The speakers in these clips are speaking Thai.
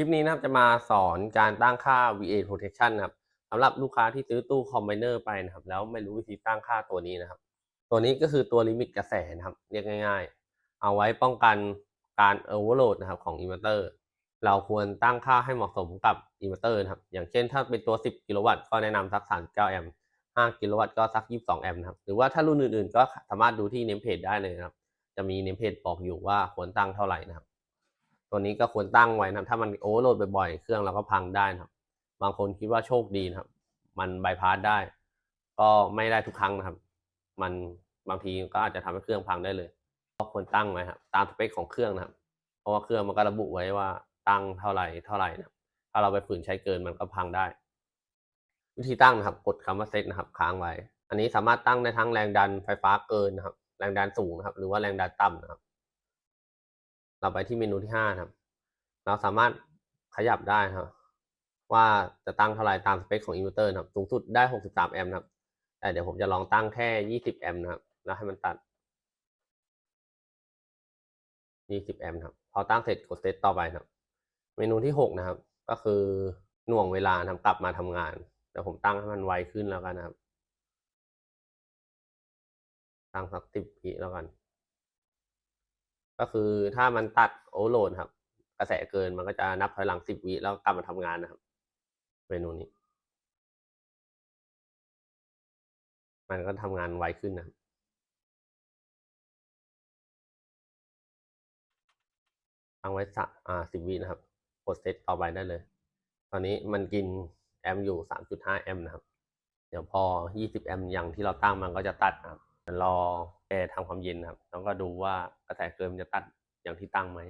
คลิปนี้นะครับจะมาสอนการตั้งค่า VA protection นะครับสำหรับลูกค้าที่ซื้อตู้คอมไบเนอร์ไปนะครับ แล้วไม่รู้วิธีตั้งค่าตัวนี้นะครับ ตัวนี้ก็คือตัวลิมิตกระแสนะครับ เรียกง่าย ๆ เอาไว้ป้องกันการ overload นะครับของอินเวอร์เตอร์ เราควรตั้งค่าให้เหมาะสมกับอินเวอร์เตอร์นะครับ อย่างเช่นถ้าเป็นตัว 10 กิโลวัตต์ก็แนะนำสัก 39 แอมป์ 5 กิโลวัตต์ก็สัก 22 แอมป์นะครับ หรือว่าถ้ารุ่นอื่นๆ ก็สามารถดูที่เนมเพจได้เลยนะครับ จะมีเนมเพจบอกอยู่ว่าควรตั้งเท่าไหร่นะครับ ตัวนี้ก็ควรตั้งไว้นะครับถ้ามันโอเวอร์โหลดบ่อยๆ เครื่องเราก็พังได้นะครับ บางคนคิดว่าโชคดีนะครับ มันบายพาสได้ ก็ไม่ได้ทุกครั้งนะครับ มันบางทีก็อาจจะทำให้เครื่องพังได้เลย ก็ควรตั้งไว้ครับตามสเปคของเครื่องนะครับ เพราะว่าเครื่องมันก็ระบุไว้ว่าตั้งเท่าไหร่เท่าไหร่นะครับถ้าเราไปฝืนใช้เกินมันก็พังได้ วิธีตั้งนะครับ กดคำว่าเซตนะครับค้างไว้ อันนี้สามารถตั้งได้ทั้งแรงดันไฟฟ้าเกินนะครับ แรงดันสูงนะครับ หรือว่าแรงดันต่ำนะครับ เราไปที่เมนูที่ห้านะครับ เราสามารถขยับได้นะครับ ว่าจะตั้งเท่าไรตามสเปคของอินเวอร์เตอร์นะครับ สูงสุดได้ 63 แอมป์นะครับ แต่เดี๋ยวผมจะลองตั้งแค่ 20 แอมป์นะครับ แล้วให้มันตัด 20 แอมป์ครับ พอตั้งเสร็จกดเซตต่อไปครับ เมนูที่ 6 นะครับ ก็คือหน่วงเวลาทำกลับมาทำงานเดี๋ยวผมตั้งให้มันไวขึ้นแล้วกันนะครับ ตั้งสักสิบวิแล้วกัน ก็คือถ้ามันตัดโอเวอร์โหลดครับ กระแสเกินมันก็จะนับถอยหลังสิบวิแล้วกลับมาทำงานนะครับ เมนูนี้ มันก็ทำงานไวขึ้นนะครับตั้งไว้สะอ่าสิบวินะครับกดเซตต่อไปได้เลย ตอนนี้มันกินแอมป์อยู่สามจุดห้าแอมป์นะครับ เดี๋ยวพอยี่สิบแอมป์อย่างที่เราตั้งมันก็จะตัดนะครับ รอแอร์ทำความเย็นครับ แล้วก็ดูว่ากระแสเกินมันจะตัดอย่างที่ตั้งไหม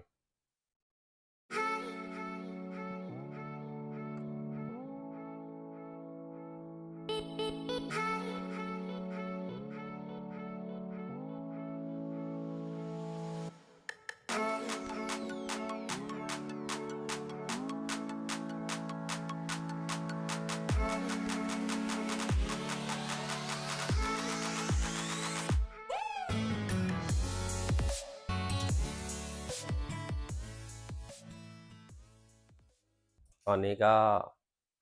ตอนนี้ก็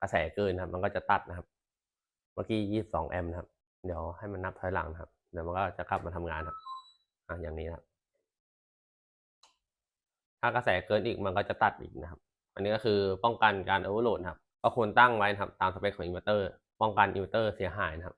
กระแสเกินนะครับ มันก็จะตัดนะครับ เมื่อกี้ยี่สิบสองแอมป์นะครับ เดี๋ยวให้มันนับถอยหลังนะครับ เดี๋ยวมันก็จะกลับมาทำงานครับอะอย่างนี้นะครับ ถ้ากระแสเกินอีกมันก็จะตัดอีกนะครับ อันนี้ก็คือป้องกันการโอเวอร์โหลดครับ ก็ควรตั้งไว้นะครับ ตามสเปคของอินเวอร์เตอร์ ป้องกันอินเวอร์เตอร์เสียหายนะครับ